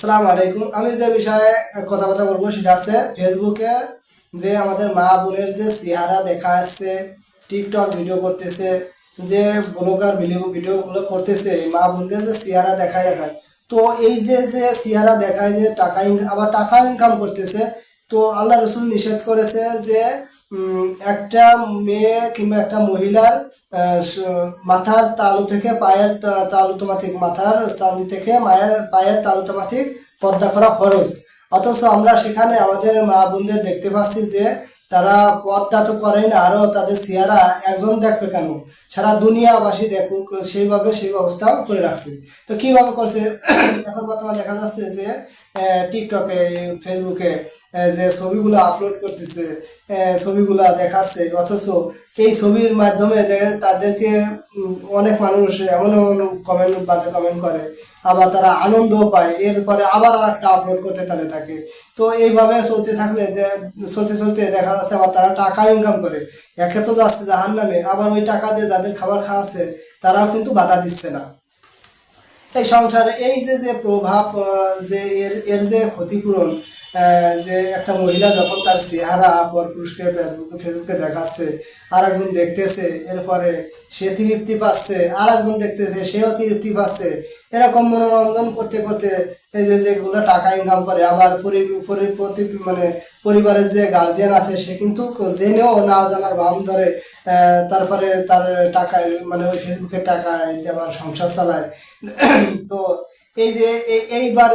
আসসালামু আলাইকুম। আমি যে বিষয়ে কথাবার্তা বলব সেটা আছে ফেসবুকে যে আমাদের মা বোনের যে চেহারা দেখা আসছে টিকটক ভিডিও করতেছে, যে ব্লগার ভিডিও ভিডিওগুলো করতেছে মা বোনদের যে চেহারা দেখায় দেখায়। তো এই যে যে চেহারা দেখায় যে টাকা ইনকাম আবার টাকা ইনকাম করতেছে, তো আল্লাহ রসুল নিষেধ করেছে যে একটা মেয়ে কিংবা একটা মহিলার মাথার তালু থেকে পায়ের তা- তালুতমাথিক মাথার চাঁদি থেকে মায়ের, পায়ের তালুতমাথিক পর্দা করা খরচ। অথচ আমরা সেখানে আমাদের মা বোনদের দেখতে পাচ্ছি যে তারা পর্দা তো করেই না আরও তাদের চেহারা একজন দেখবে কেন? সারা দুনিয়াবাসী দেখুক, সেইভাবে সেই ব্যবস্থাও করে রাখছে। তো কীভাবে করছে? এখন বর্তমানে দেখা যাচ্ছে যে টিকটকে ফেসবুকে যে ছবিগুলো আপলোড করতেছে ছবিগুলো দেখাচ্ছে, অথচ এই ছবির মাধ্যমে তাদেরকে অনেক মানুষ এমন এমন কমেন্ট বাজে কমেন্ট করে, আবার তারা আনন্দও পায়, এরপরে আবার আর একটা আপলোড করতে তাদের থাকে। তো এইভাবে চলতে থাকলে চলতে চলতে দেখা যাচ্ছে আবার তারা টাকা ইনকাম করে। একে তো যাচ্ছে জাহান নামে আবার ওই টাকা দিয়ে যাদের খাবার খাওয়াচ্ছে, তারাও কিন্তু বাধা দিচ্ছে না। এই সংসারে এই যে যে প্রভাব যে এর এর যে ক্ষতিপূরণ যে একটা মহিলা যখন তার চেহারা পর পুরুষকে ফেসবুকে দেখাচ্ছে আর একজন দেখতেছে, এরপরে সে তৃপ্তি পাচ্ছে আর একজন দেখতেছে, সেও তৃপ্তি পাচ্ছে, এরকম মনোরঞ্জন করতে করতে এই যে যেগুলো টাকা ইনকাম করে, আবার পরি পরি- প্রতি মানে পরিবারের যে গার্জিয়ান আছে, সে কিন্তু জেনেও না জানার ভাব ধরে তারপরে তার টাকায় মানে ওই ফেসবুকের টাকা আবার সংসার চালায়। তো এই যে এইবার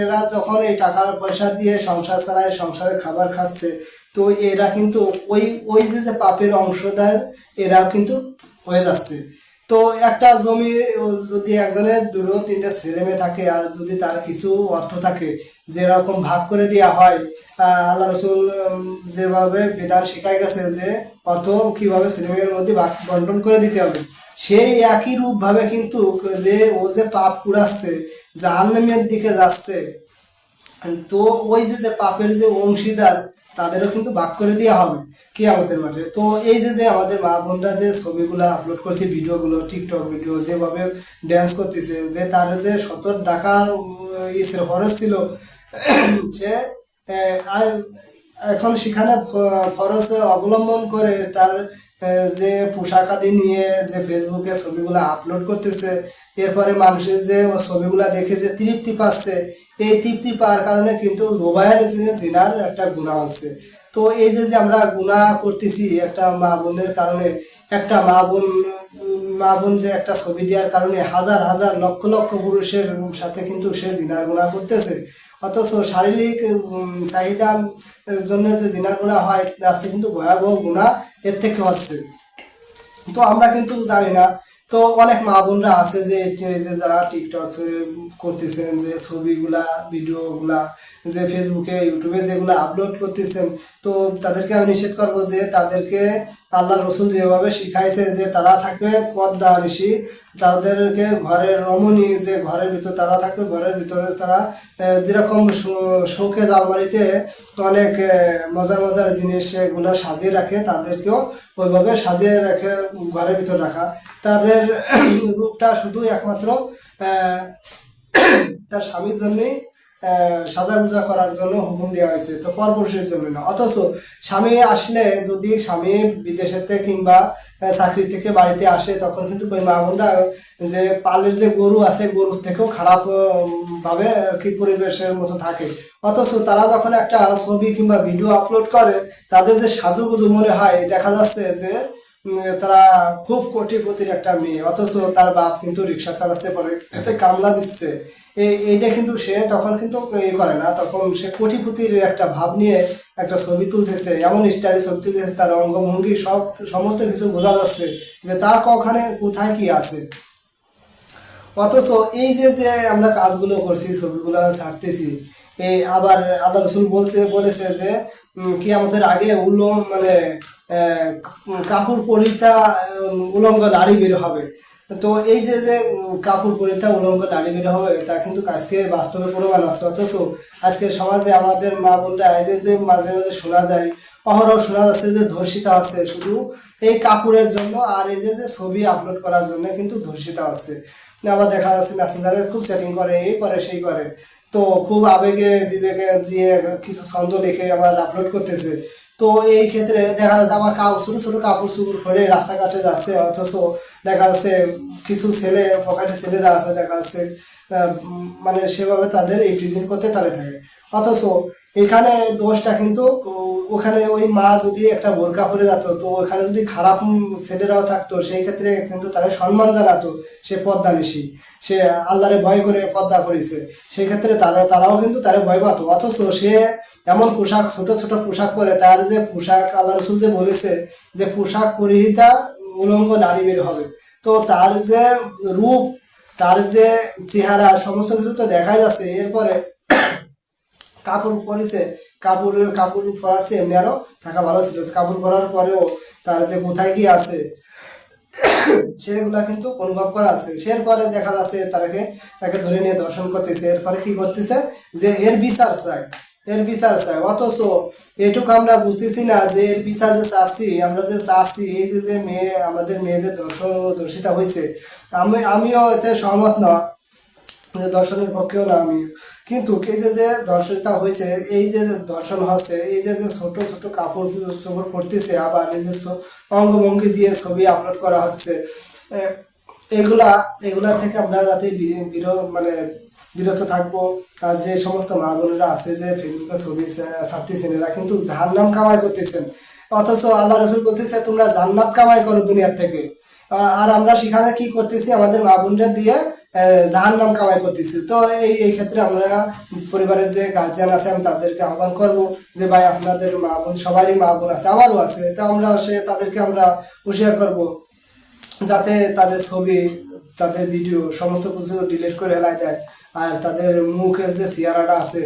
এরা যখন এই টাকার পয়সা দিয়ে সংসার চালায়, সংসারে খাবার খাচ্ছে, তো এরা কিন্তু ওই ওই যে যে পাপের অংশদার এরাও কিন্তু হয়ে যাচ্ছে। তো একটা জমি যদি একজনের দুটো তিনটে ছেলে মেয়ে থাকে আর যদি তার কিছু অর্থ থাকে, যেরকম ভাগ করে দেওয়া হয় আল্লাহ রসুল যেভাবে বেদার শেখাই গেছে যে অর্থ কীভাবে ছেলে মেয়ের মধ্যে ভাগ বন্টন করে দিতে হবে, সেই একই রূপভাবে কিন্তু যে ও যে পাপ কুড়াচ্ছে, জাহান্নামের দিকে যাচ্ছে তো ওই যে যে পাপের যে অংশীদার, তাদেরও কিন্তু ভাগ করে দেওয়া হবে কিয়ামতের মাঠে। তো এই যে যে আমাদের মা বোনরা যে ছবিগুলো আপলোড করছে, ভিডিওগুলো টিকটক ভিডিও, যেভাবে ড্যান্স করতেছে, যে তার যে সতর ডাকার ইসের খরচ ছিল, সে এখন সেখানে ফরজ অবলম্বন করে তার যে পোশাক আদি নিয়ে যে ফেসবুকে ছবিগুলো আপলোড করতেছে, এরপরে মানুষের যে ছবিগুলো দেখে যে তৃপ্তি পাচ্ছে এই তৃপ্তি পাওয়ার কারণে কিন্তু যে জিনার একটা গুণা হচ্ছে তো এই যে যে আমরা গুণা করতেছি একটা মা বোনের কারণে, একটা মা বোন মা বোন যে একটা ছবি দেওয়ার কারণে হাজার হাজার লক্ষ লক্ষ পুরুষের সাথে কিন্তু সে জিনার গুণা করতেছে। অথচ শারীরিক চাহিদার জন্য যে জিনার গুণা হয় আছে কিন্তু ভয়াবহ গুণা এর থেকে হচ্ছে। তো আমরা কিন্তু জানি না তো অনেক মা বোনরা আছে যে যারা টিকটক করতেছেন যে ছবিগুলা ভিডিওগুলা যে ফেসবুকে ইউটিউবে যেগুলো আপলোড করতেছেন, তো তাদেরকে আমি নিষেধ করব যে তাদেরকে আল্লাহ রসুল যেভাবে শিখাইছে যে তারা থাকবে পদ্মা ঋষি, তাদেরকে ঘরের রমণী যে ঘরের ভিতর তারা থাকবে, ঘরের ভিতরে তারা যেরকম শো- শোকেজ আলমারিতে অনেক মজার মজার জিনিস এগুলো সাজিয়ে রাখে, তাদেরকেও ওইভাবে সাজিয়ে রাখে ঘরের ভিতর রাখা। তাদের রূপটা শুধু একমাত্র তার স্বামীর জন্যই সাজা গুজা করার জন্য হুকুম দেওয়া হয়েছে। তো পরপুরুষের জন্য না। অথচ স্বামী আসলে যদি স্বামী বিদেশেতে কিংবা চাকরি থেকে বাড়িতে আসে, তখন কিন্তু ওই মা বোনরা যে পালের যে গরু আছে, গরুর থেকেও খারাপ ভাবে কি পরিবেশের মতো থাকে। অথচ তারা যখন একটা ছবি কিংবা ভিডিও আপলোড করে, তাদের যে সাজুগুজু মনে হয়, দেখা যাচ্ছে যে তারা খুব কোটিপতির একটা মেয়ে, অথচ তার বাপ কিন্তু রিক্সা চালাচ্ছে এতে কামলা দিচ্ছে। এই এইটা কিন্তু সে তখন কিন্তু এ করে না, তখন সে কোটিপতির একটা ভাব নিয়ে একটা ছবি তুলতেছে, এমন স্টাইলে ছবি তুলতেছে, তার অঙ্গভঙ্গি সব, সমস্ত কিছু বোঝা যাচ্ছে যে তার কখানে কোথায় কি আছে। অথচ এই যে যে আমরা কাজগুলো করছি, ছবিগুলো ছাড়তেছি এই আবার আল্লাহ রসুল বলছে, বলেছে যে কি আমাদের আগে উলো মানে কাপড় পরিতা উলঙ্গ নারী বের হবে। তো এই যে যে কাপড় পরিতা, উলঙ্গ নারী বের হবে, তা কিন্তু আজকে বাস্তবে প্রমাণ আছে। অথচ আজকের সমাজে আমাদের মা বোনরা যে যে মাঝে মাঝে শোনা যায়, অহরহ শোনা যাচ্ছে যে ধর্ষিতা আছে, শুধু এই কাপড়ের জন্য আর এই যে যে ছবি আপলোড করার জন্য কিন্তু ধর্ষিতা আছে। আবার দেখা যাচ্ছে মেসেঞ্জারে খুব সেটিং করে, এই করে, সেই করে। তো খুব আবেগে, বিবেকে দিয়ে কিছু ছন্দ লিখে আবার আপলোড করতেছে। তো এই ক্ষেত্রে দেখা যাচ্ছে আমার কাউ ছোটো ছোটো কাপড় চুপড় পরে রাস্তাঘাটে যাচ্ছে, অথচ দেখা যাচ্ছে কিছু ছেলে, পকেটে ছেলেরা আছে, দেখা যাচ্ছে মানে সেভাবে তাদের এই টিচিং করতে তালে থাকে। অথচ এখানে দোষটা কিন্তু, ওখানে ওই মা যদি একটা বোরকা পরে যেত, তো ওখানে যদি খারাপ ছেলেরাও থাকতো, সেই ক্ষেত্রে কিন্তু তারা সম্মান জানাতো সে পদ্মা নিশি সে আল্লাহরে ভয় করে পদ্মা করেছে সেই ক্ষেত্রে তারা, তারাও কিন্তু তারা ভয় পাত। অথচ সে এমন পোশাক, ছোট ছোট পোশাক পরে, তার যে পোশাক আল্লাহ রসুল যে বলেছে যে পোশাক পরিহিতা উলঙ্গ নারী বের হবে। তো তার যে রূপ তার যে চেহারা, সমস্ত কিছু তো দেখা যাচ্ছে। এরপরে কাপড় পরেছে কাপড় কাপড় পরাচ্ছে এমনি আরও থাকা ভালো ছিল। কাপড় পরার পরেও তার যে কোথায় কি আছে, সেগুলা কিন্তু অনুভব করা আছে। এরপরে দেখা যাচ্ছে তাকে তাকে ধরে নিয়ে দর্শন করতেছে। এরপরে কি করতেছে, যে এর বিচার চাই এর বিচার চাই। অথচ এটুকু আমরা বুঝতেছি না যে এর বিচার যে চাচ্ছি আমরা যে চাচ্ছি এই যে যে মেয়ে, আমাদের মেয়ে যে দর্শন দর্শিতা হয়েছে আমি, আমিও এতে সহমত না, যে দর্শনের পক্ষেও না আমি কিন্তু এই যে যে দর্শনটা হয়েছে এই যে দর্শন হচ্ছে, এই যে যে ছোট ছোট কাপড় চোপড় পরতেছে, আবার এই যে অঙ্গভঙ্গি দিয়ে ছবি আপলোড করা হচ্ছে এগুলা এগুলা থেকে আমরা যাতে মানে বিরত থাকব। আর যে সমস্ত মা বোনেরা আছে, যে ফেসবুকে ছবি ছাড়তেছেন, এরা কিন্তু জাহান্নাম কামাই করতেছেন। অথচ আল্লাহ রসুল বলতেছে, তোমরা জান্নাত কামাই করো দুনিয়ার থেকে। আর আমরা সেখানে কি করতেছি? আমাদের মা বোনরা দিয়ে জাহান নাম কামাই করতেছি। তো এই এই ক্ষেত্রে আমরা পরিবারের যে গার্জিয়ান আছে, আমি তাদেরকে আহ্বান করব যে, ভাই, আপনাদের মা বোন, সবারই মা বোন আছে, আমারও আছে। তো আমরা সে, তাদেরকে আমরা হুঁশিয়ার করব। যাতে তাদের ছবি তাদের ভিডিও সমস্ত কিছু ডিলিট করে হেলাই দেয়। আর তাদের মুখের যে চেহারাটা আছে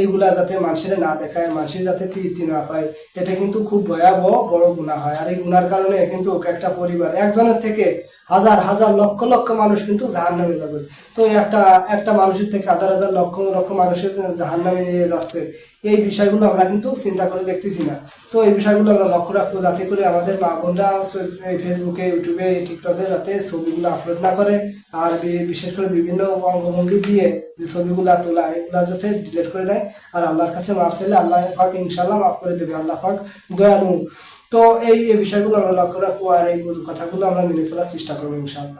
এইগুলা যাতে মানুষের না দেখায়, মানুষের যাতে তৃপ্তি না পায়, এটা কিন্তু খুব ভয়াবহ বড় গুণা হয়। আর এই গুণার কারণে কিন্তু একটা পরিবার, একজনের থেকে হাজার হাজার, লক্ষ লক্ষ মানুষ কিন্তু জাহান নামে যাবে। তো একটা একটা মানুষের থেকে হাজার হাজার, লক্ষ লক্ষ মানুষের জাহান নামে নিয়ে যাচ্ছে। এই বিষয়গুলো আমরা কিন্তু চিন্তা করে দেখতেছি না। তো এই বিষয়গুলো আমরা লক্ষ্য রাখব যাতে করে আমাদের মা বোনরা ফেসবুকে ইউটিউবে টিকটকে যাতে ছবিগুলো আপলোড না করে আর বিশেষ করে বিভিন্ন অঙ্গভঙ্গি দিয়ে যে ছবিগুলো তোলা, এগুলো যাতে ডিলিট করে দেয়। আর আল্লাহর কাছে মাফ চাইলে আল্লাহ পাক ইনশাল্লাহ মাফ করে দেবে, আল্লাহ পাক দয়ালু। তো এই বিষয়গুলো আমরা লক্ষ্য রাখব আর এই কথাগুলো আমরা মেনে চলার চেষ্টা করব ইনশাল্লাহ